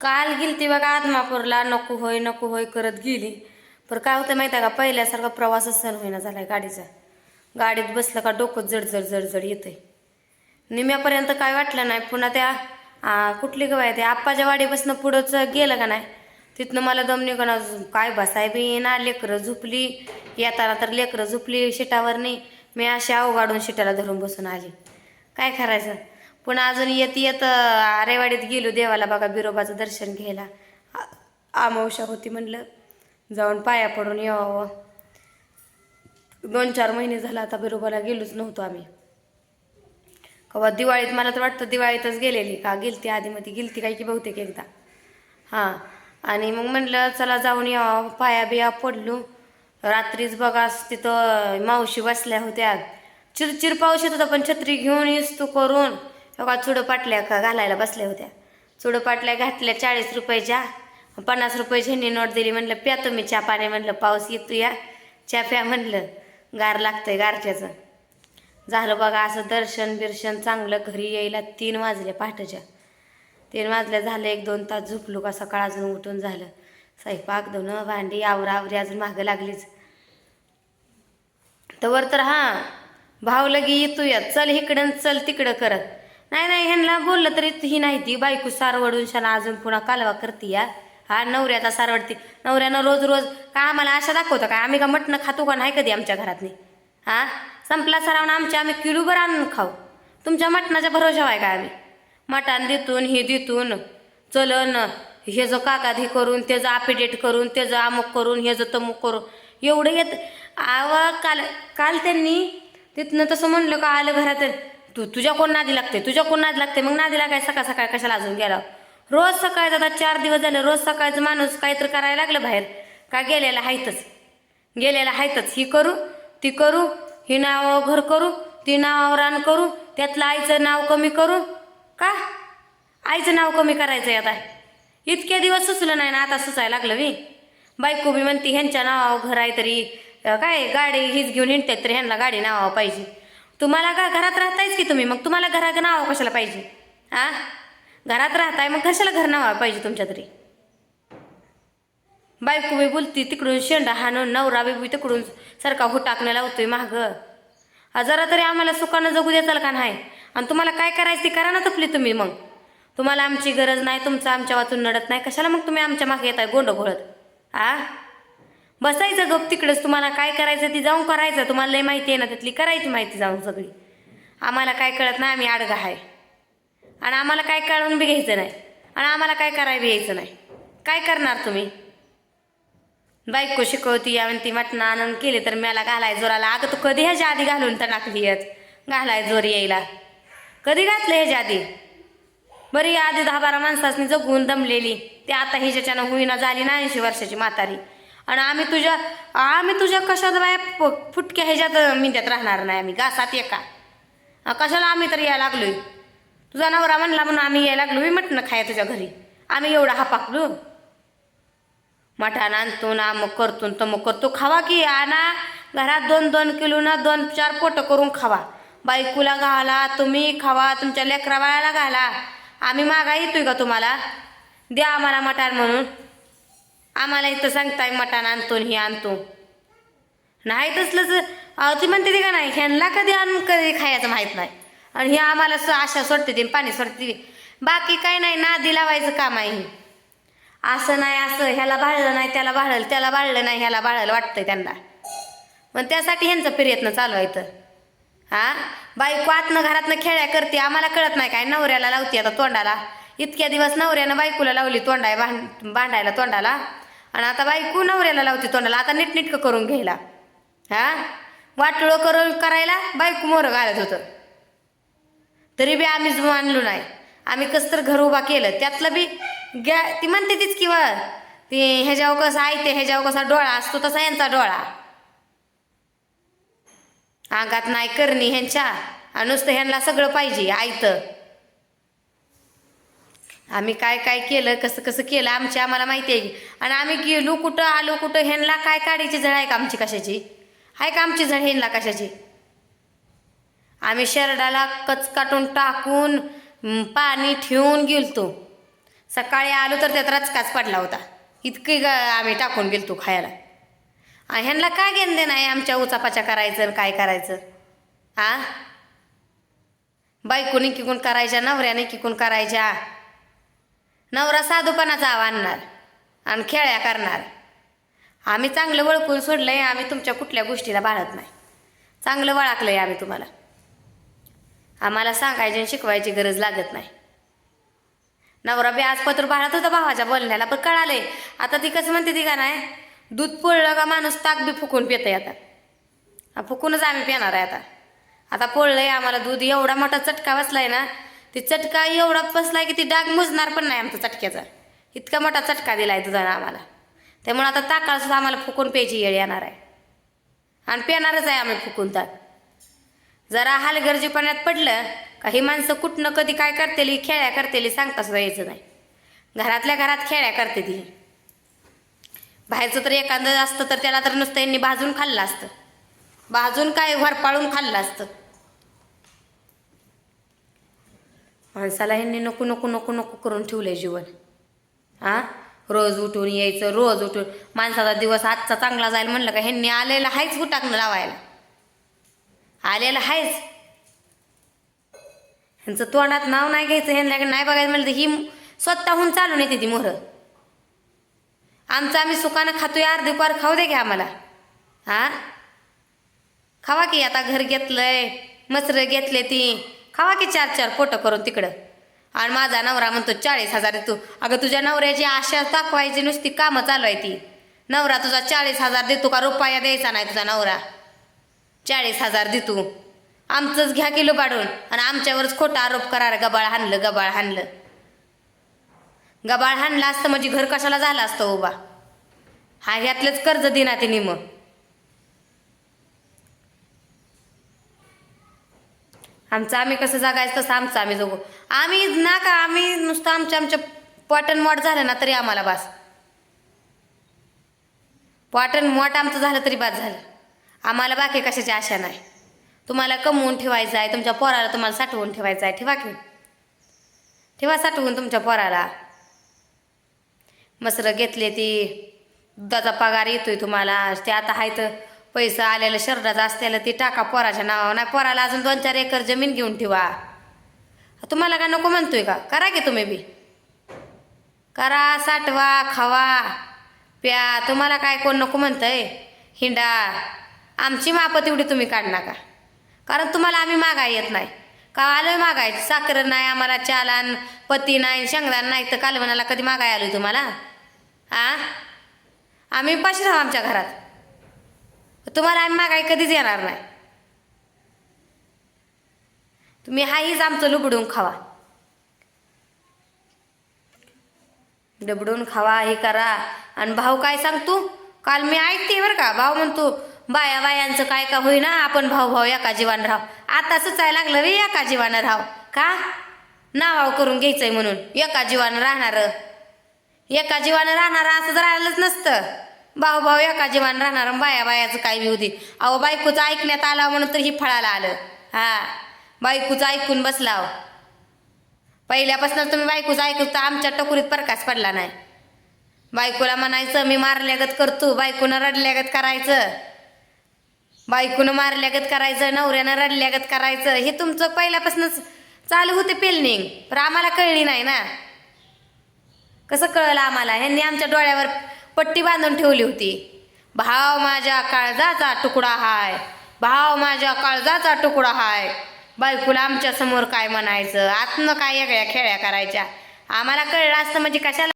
काल गेलती बघा आदमापूरला नको होय नको होय करत गेली. पण काय होतं माहिती आहे का? पहिल्यासारखा प्रवासच सहन होईना झालाय गाडीचा. गाडीत बसलं का डोकं जडजड जडजड येतंय. निम्यापर्यंत काय वाटलं नाही. पुन्हा त्या कुठली गवाय ते? आप्पाच्या वाडीपासून पुढंच गेलं का नाही? तिथनं मला दम निघणं काय बसाय बी ना लेकरं झुपली. येताना तर लेकरं झुपली नाही. मी अशी अवघाडून शिटाला धरून बसून आली. काय करायचं? पुन्हा अजून येत येत आरेवाडीत गेलो देवाला बघा बिरोबाचं दर्शन घ्यायला. आ- होती म्हणलं जाऊन पाया पडून यावं. दोन चार महिने झाला आता बिरोबाला गेलोच नव्हतो आम्ही. कवा दिवाळीत मला तर वाटतं दिवाळीतच गेलेली का? गेलती आधीमध्ये गेलती काय की बहुतेक एकदा. हां आणि मग म्हणलं चला जाऊन यावं. पाया बिया पडलो. रात्रीच बघा तिथं मावशी बसल्या होत्या. चिरचिर पाऊस येत होता पण छत्री घेऊन येस तू करून. बघा चुडं पाटल्या का घालायला बसल्या होत्या. चुडं पाटल्या घातल्या चाळीस रुपयाच्या पन्नास रुपये झेंडी नोट दिली म्हणलं प्या तुम्ही चहा पाणी म्हणलं पाऊस येतो या. चहा प्या म्हणलं. गार लागतंय गारच्याचं झालं बघा असं दर्शन बिर्शन चांगलं घरी यायला तीन वाजले पहाटेच्या. तीन वाजल्या झालं एक दोन तास झोपलो का सकाळ अजून उठून झालं. स्वयंपाक धुणं भांडी आवरा आवरी अजून मागं लागलीच. तवर तर हां भाव लगी येतो या चल इकडं चल तिकडं करत. नाही नाही ह्यांना बोललं तरी ही नाही ती बायको सारवडून शाना अजून पुन्हा कालवा करते या हा नवऱ्याचा सारवडती नवऱ्यानं रोज रोज का आम्हाला आशा दाखवतं काय? आम्ही का मटणं खातो का नाही कधी आमच्या घरात नाही हा? संपला सरावून आमच्या आम्ही किलोभर आणून खाऊ. तुमच्या मटणाच्या भरोशा आहे का आम्ही? मटण देतून हे देतून चलन हे जो काकात हे करून त्याचं अपिडेट करून त्याचं अमुक करून हे जो तमुक करून एवढं येत आव काल काल त्यांनी तिथनं तसं म्हणलं का आलं घरात तू तुझ्या कोण नादी लागते? तुझ्या कोण नादी लागते? मग नादीला काय सकाळ सकाळ कशाला अजून गेला? रोज सकाळचं आता चार दिवस झाले रोज सकाळचं माणूस काहीतरी करायला लागलं बाहेर. का गेलेला हायतच? गेलेला हायतच. ही करू ती करू ही नाव घर करू ती नाव रान करू त्यातलं आईचं नाव कमी करू. का? आईचं नाव कमी करायचंय आता. इतके दिवस सुचलं नाही ना आता सुचायला लागलं मी बायको बी म्हणते ह्यांच्या नावावर घर आहे तरी काय गाडी हीच घेऊन हिंडतात तरी ह्यांना गाडी नावावर पाहिजे. तुम्हाला का घरात राहतायच की तुम्ही? मग तुम्हाला घरा नावा कशाला पाहिजे? आ? घरात राहताय मग कशाला घर नावावर पाहिजे तुमच्या तरी? बायको बी बोलती तिकडून शेंडा हाणून नवरा बी तिकडून सारखा हुटाकणं लावतोय माग. जरा तरी आम्हाला सुखानं जगू देताल का नाही? आणि तुम्हाला काय करायचं ते करा ना तपली तुम्ही मग. तुम्हाला आमची गरज नाही तुमचं आमच्या वाचून नडत नाही. कशाला मग तुम्ही आमच्या मागे येताय गोंड घोळत आ? बसायचं गप तिकडंच तुम्हाला काय करायचं ती जाऊन करायचं. तुम्हाला लय माहिती आहे ना त्यातली करायची माहिती जाऊन सगळी. आम्हाला काय कळत नाही आम्ही आडगा आहे. आणि आम्हाला काय कळून बी घ्यायचं नाही. आणि आम्हाला काय करायला बी यायचं नाही. काय करणार तुम्ही? बायको शिकवती आणि ती मटणं आणून केली तर मला घालाय जोराला. अगं तू कधी ह्याच्या आधी घालून तर टाकली आहेत घालाय जोर यायला. कधी घातलं ह्याच्या आधी? बरी आधी दहा बारा माणसासनी जगून दमलेली. ते आता हिच्याच्यानं होईना झाली ना ऐंशी वर्षाची म्हातारी. आणि आम्ही तुझ्या आम्ही तुझ्या कशात बाय फुटक्या ह्याच्यात मिंद्यात राहणार नाही आम्ही? घासात एका. कशाला आम्ही तर यायला लागलोय? तुझा नवरा म्हणला म्हणून आम्ही यायला लागलो. मी म्हटलं खाया तुझ्या घरी. आम्ही एवढा हापाकलो मठान आणतो ना मग करतो तर मग करतो. खावा की आणा. घरात दोन दोन किलो ना दोन चार पोटं करून खावा. बायकोला घाला तुम्ही खावा तुमच्या लेकराबाळाला घाला. आम्ही मागा येतोय का तुम्हाला? द्या आम्हाला मटाण म्हणून. आम्हाला इथं सांगताय मटाण आणतो आणि हे आणतो नाही तसलंच अहो, ती म्हणते ते का नाही ह्यांना कधी आणून कधी खायचं माहीत नाही. आणि हे आम्हाला स- आशा सोडते ते पाणी सोडते बाकी काय नाही नादी लावायचं काम आहे असं नाही असं ह्याला बाळलं नाही त्याला बाळलं त्याला बाळलं नाही ह्याला बाळलं वाटतंय त्यांना. मग त्यासाठी ह्यांचं प्रयत्न चालू आहे तर हा? बायको आतनं घरातनं खेळ्या करते आम्हाला कळत नाही काय नवऱ्याला लावते आता तोंडाला. इतक्या दिवस नवऱ्यानं बायकोला लावली तोंडाय भांड भांडायला तोंडाला. आणि आता बायको नवऱ्याला लावते तोंडाला. आता नीटनीटकं करून घ्यायला. हा? वाटोळं करून करायला बायको मोरं घालत होतं. तरी बी आम्ही मानलो नाही. आम्ही कसं तर घर उभा केलं. त्यातलं बी गॅ ती म्हणते तीच किंवा ती ह्याच्यावर कसं ऐकते ह्याच्यावर कसा डोळा असतो तसा यांचा डोळा. अंगात नाही करणी ह्यांच्या. नुसतं ह्यांना सगळं पाहिजे आयतं. आम्ही काय काय केलं कसं कसं केलं आमची आम्हाला माहिती आहे. आणि आम्ही गेलो कुठं आलो कुठं ह्यांना काय काढायची झळ आहे का आमची कशाची? आहे का आमची झळ ह्यांना कशाची? आम्ही शरडाला कच काटून टाकून पाणी ठेवून गेलतो. सकाळी आलो तर त्यात रचकाच पडला होता. इतकी ग आम्ही टाकून गेलतो खायला. ह्यांना काय घेणं देणं आहे? आमच्या उचापाच्या करायचं काय करायचं? आ? बायकोने किकून करायच्या नवऱ्याने किकून करायच्या. नवरा साधूपणाचा आणणार आणि खेळ्या करणार. आम्ही चांगलं वळकून सोडलंय आम्ही तुमच्या कुठल्या गोष्टीला बाळत नाही. चांगलं वळखलंय आम्ही तुम्हाला. आम्हाला सांगायची आणि शिकवायची गरज लागत नाही. नवरा बी आज बाळत होता भावाच्या बोलण्याला पण कळाले आता ती कसं म्हणते ती का नाही? दूध पोळलं का माणूस ताक बी फुकून पितंय आता. फुकूनच आम्ही पिणार आहे आता. आता पोळलंय आम्हाला दूध एवढा मोठा चटका बसलाय ना ती चटका एवढा फसला की ती डाग मुजणार पण नाही आमचा चटक्याचा. इतका मोठा चटका दिला आहे दुधानं आम्हाला. त्यामुळे आता ताकाळसुद्धा आम्हाला फुकून प्यायची येळ येणार आहे. आणि पेणारच आहे आम्ही फुकून तर. जरा हलगर्जीपणात पडलं का ही माणसं कुठनं कधी काय करतेली खेळ्या करतेली सांगता सुद्धा यायचं नाही. घरातल्या घरात खेळ्या करते ती. बाहेरचं तर एखादं असतं तर त्याला तर नुसतं यांनी भाजून खाल्लं असतं. भाजून काय वरपाळून खाल्लं असतं. माणसाला ह्यांनी नको नको नको नको करून ठेवलंय जीवन. हा? रोज उठून यायचं रोज उठून. माणसाचा दिवस आजचा चांगला जाईल म्हणलं का ह्यांनी आलेला हायच गुटाकणं लावायला आलेला आहेच ह्यांचं तोंडात नाव नाही घ्यायचं ह्यांना नाही बघायचं म्हणलं तर ही स्वतःहून चालून येते ती मोहरं आमचं आम्ही सुखानं खातोय अर्धी पार खाऊ दे घ्या आम्हाला. हा? खावा की आता घर घेतलंय मसरं घेतले ती. खावा की चार चार पोटं करून तिकडं? आणि माझा नवरा म्हणतो चाळीस हजार देतो अगं तुझ्या नवऱ्याची आशा दाखवायची नुसती कामं चालू आहे ती. नवरा तुझा चाळीस हजार देतो का? रुपया द्यायचा नाही तुझा नवरा. चाळीस हजार देतो आमचंच घ्या किलो पाडून आणि आमच्यावरच खोटा आरोप करा गबाळ हाणलं गबाळ हाणलं. गबाळ हाणलं असतं म्हणजे घर कशाला झालं असतं उभा? हा ह्यातलंच कर्ज दिना तिने मग आमचं आम्ही कसं जगायचं तसं आमचं आम्ही जगू. आम्ही ना का आम्ही नुसतं आमच्या आमच्या पॉटन मॉट झालं ना तरी आम्हाला बास. पॉटन मोट आमचं झालं तरी बास झालं. आम्हाला बाकी कशाची आशा नाही. तुम्हाला कमवून ठेवायचं आहे तुमच्या पोराला तुम्हाला साठवून ठेवायचं आहे. ठेवा की. ठेवा साठवून तुमच्या पोराला. मसरं घेतले ती. दुधाचा पगार येतोय तुम्हाला. ते आता आहे तर पैसा आलेलं शर्टाचं असलेलं ती टाका पोराच्या नावावर. नाही पोराला अजून दोन चार एकर जमीन घेऊन ठेवा. तुम्हाला का नको म्हणतोय का? करा की तुम्ही बी. करा साठवा खावा. प्या तुम्हाला काय कोण नको म्हणतंय? हिंडा. आमची मापं तेवढी तुम्ही काढ का कारण तुम्हाला आम्ही मागाय येत नाही. का आलोय मागाय? साखर नाही आम्हाला चालान पती नाही शेंगदान नाही तर कालवणाला कधी मागाय आलोय तुम्हाला? आ? आम्ही पाशी राहू आमच्या घरात. तुम्हाला आम्ही मागाय कधीच येणार नाही. तुम्ही हाहीच आमचं लुबडून खावा. डबडून खावा हे करा. आणि भाऊ काय सांगतो काल मी ऐकते बरं का. भाऊ म्हणतो बाया बायांचं काय का होईना आपण भाऊ भाऊ एका जीवानं राहाव आता सुचायला लागलं रे एका जीवानं राहाव का? नावाव करून घ्यायचंय म्हणून. एका जीवानं राहणार. एका जीवानं राहणार असं तर राहिलंच नसतं. भाऊ भाऊ एका जीवान राहणार बाया बायाचं काय बी होती अहो बायकोचं ऐकण्यात आला म्हणून तर ही फळाला आलं. हा. बायकोचं ऐकून बसलाव पहिल्यापासून तुम्ही बायकोचं ऐकू तर आमच्या टकुरीत प्रकाश पडला नाही. बायकोला म्हणायचं मी मारल्यागत करतो बायकोनं रडल्यागत करायचं. बायकोनं मारल्यागत करायचं नवऱ्यानं रडल्यागत करायचं. हे तुमचं पहिल्यापासूनच चालू होते पेलनिंग पण आम्हाला कळली नाही ना. कसं कळलं आम्हाला? ह्यांनी आमच्या डोळ्यावर पट्टी बांधून ठेवली होती. भाव माझ्या काळजाचा तुकडा हाय. भाव माझ्या काळजाचा तुकडा हाय. बायकोला आमच्यासमोर काय म्हणायचं? आतनं काय वेगळ्या खेळ्या करायच्या? आम्हाला कळलं असतं म्हणजे कशाला